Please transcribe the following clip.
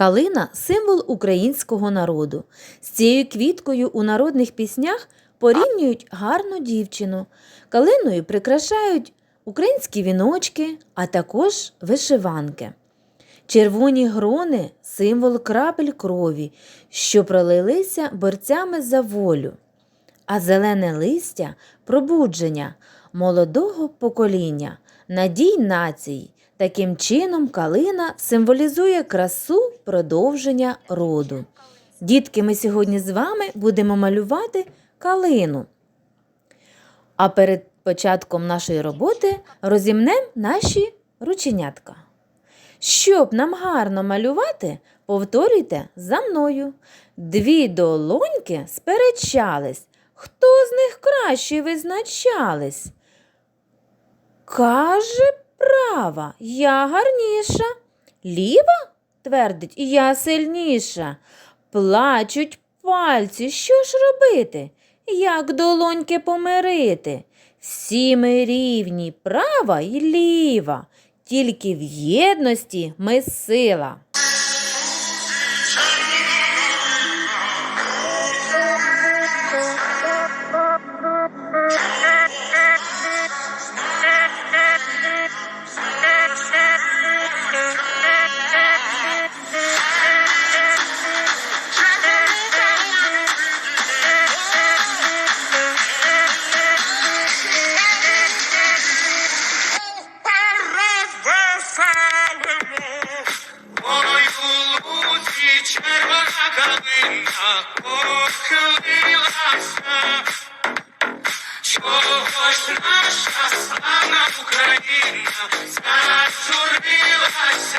Калина символ українського народу. З цією квіткою у народних піснях порівнюють гарну дівчину. Калиною прикрашають українські віночки, а також вишиванки. Червоні грони символ крапель крові, що пролилися борцями за волю. А зелене листя пробудження молодого покоління, надій націй. Таким чином, калина символізує красу продовження роду. Дітки, ми сьогодні з вами будемо малювати калину. А перед початком нашої роботи розімнемо наші рученятка. Щоб нам гарно малювати, повторюйте за мною. Дві долоньки сперечались. Хто з них краще визначались? Каже права, я гарніша. Ліва? твердить, я сильніша. Плачуть пальці, що ж робити? Як долоньки помирити? Всі ми рівні, права й ліва, тільки в єдності ми сила. похилилася, ж наша славна Україна зажурилася.